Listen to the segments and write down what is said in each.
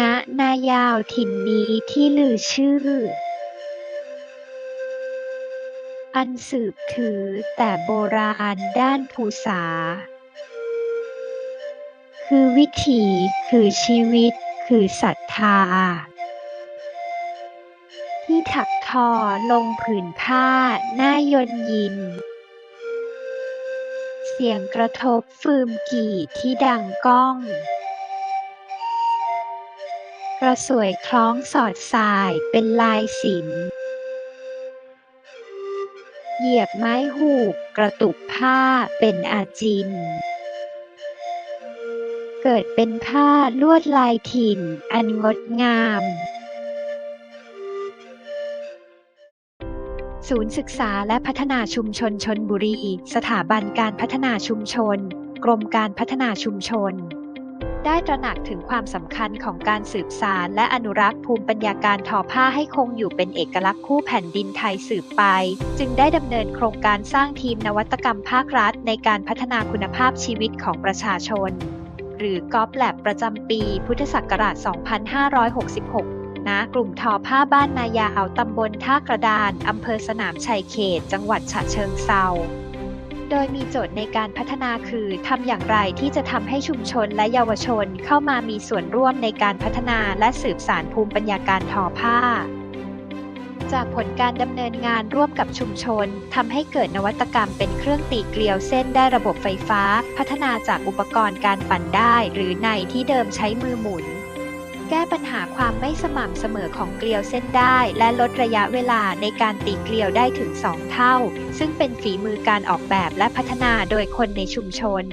ณนายาวถิ่นนี้ที่ลือชื่อ อันสืบถือแต่โบราณด้านภูษา คือวิถีคือชีวิตคือศรัทธา ที่ถักทอลงผืนผ้าหน้ายนยิน เสียงกระทบฟืมกี่ที่ดังก้อง ระสวยคล้องสอดสายเป็นลายศิลป์เหยียบไม้หูกกระตุกผ้าเป็นอาจิน เกิดเป็นผ้าลวดลายถิ่นอันงดงาม ศูนย์ศึกษาและพัฒนาชุมชนชนบุรี สถาบันการพัฒนาชุมชน กรมการพัฒนาชุมชน ได้ตระหนักถึงความสำคัญของการสืบสารและอนุรักษ์ภูมิปัญญาการทอผ้าให้คงอยู่เป็นเอกลักษณ์คู่แผ่นดินไทยสืบไป จึงได้ดำเนินโครงการสร้างทีมนวัตกรรมภาครัฐ ในการพัฒนาคุณภาพชีวิตของประชาชน หรือกอ p แลบประจำปีพุทธศักราช 2566ณกลุ่มทอผ้าบ้านนายาวตำบลท่ากระดาน อำเภอสนามชัยเขต จังหวัดฉะเชิงเซา โดยมีโจทย์ในการพัฒนาคือทำอย่างไรที่จะทำให้ชุมชนและเยาวชนเข้ามามีส่วนร่วมในการพัฒนาและสืบสารภูมิปัญญาการทอผ้า จากผลการดำเนินงานร่วมกับชุมชนทำให้เกิดนวัตกรรมเป็นเครื่องตีเกลียวเส้นได้ระบบไฟฟ้า พัฒนาจากอุปกรณ์การปั่นได้ หรือในที่เดิมใช้มือหมุน แก้ปัญหาความไม่สม่ำเสมอของเกลียวเส้นได้ และลดระยะเวลาในการตีเกลียวได้ถึง 2 เท่า ซึ่งเป็นฝีมือการออกแบบและพัฒนาโดยคนในชุมชน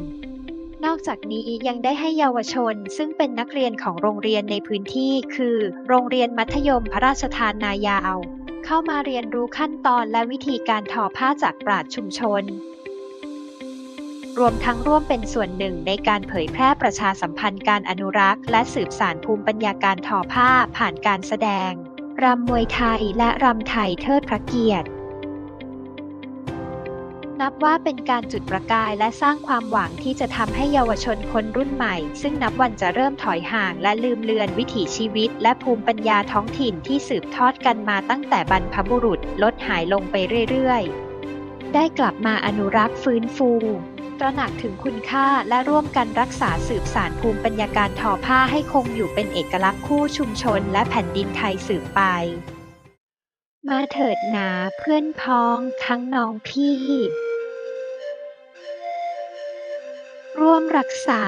นอกจากนี้ยังได้ให้เยาวชน ซึ่งเป็นนักเรียนของโรงเรียนในพื้นที่ คือ โรงเรียนมัธยมพระราชทานนายาว เข้ามาเรียนรู้ขั้นตอนและวิธีการทอผ้าจากปราชชุมชน รวมทั้งร่วมเป็นส่วนหนึ่งในการเผยแพร่ประชาสัมพันธ์การอนุรักษ์ และสืบสานภูมิปัญญาการทอผ้าผ่านการแสดง รำมวยไทยและรำไทยเทิดพระเกียรติ นับว่าเป็นการจุดประกายและสร้างความหวังที่จะทำให้เยาวชนคนรุ่นใหม่ ซึ่งนับวันจะเริ่มถอยห่างและลืมเลือนวิถีชีวิต และภูมิปัญญาท้องถิ่นที่สืบทอดกันมาตั้งแต่บรรพบุรุษลดหายลงไปเรื่อยๆ ได้กลับมาอนุรักษ์ฟื้นฟู ตระหนักถึงคุณค่าและร่วมกันรักษาสืบสานภูมิปัญญาการทอผ้าให้คงอยู่เป็นเอกลักษณ์คู่ชุมชนและแผ่นดินไทยสืบไป มาเถิดหนาเพื่อนพ้องทั้งน้องพี่ ร่วมรักษา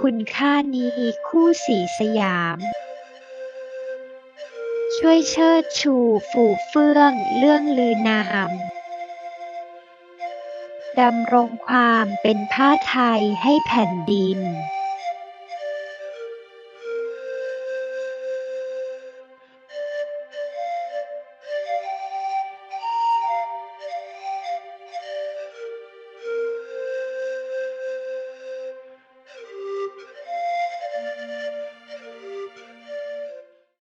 คุณค่านี้คู่สีสยาม ช่วยเชิดชูฝูเฟื่องเรื่องลือนาม ดำรงความเป็นผ้าไทยให้แผ่นดิน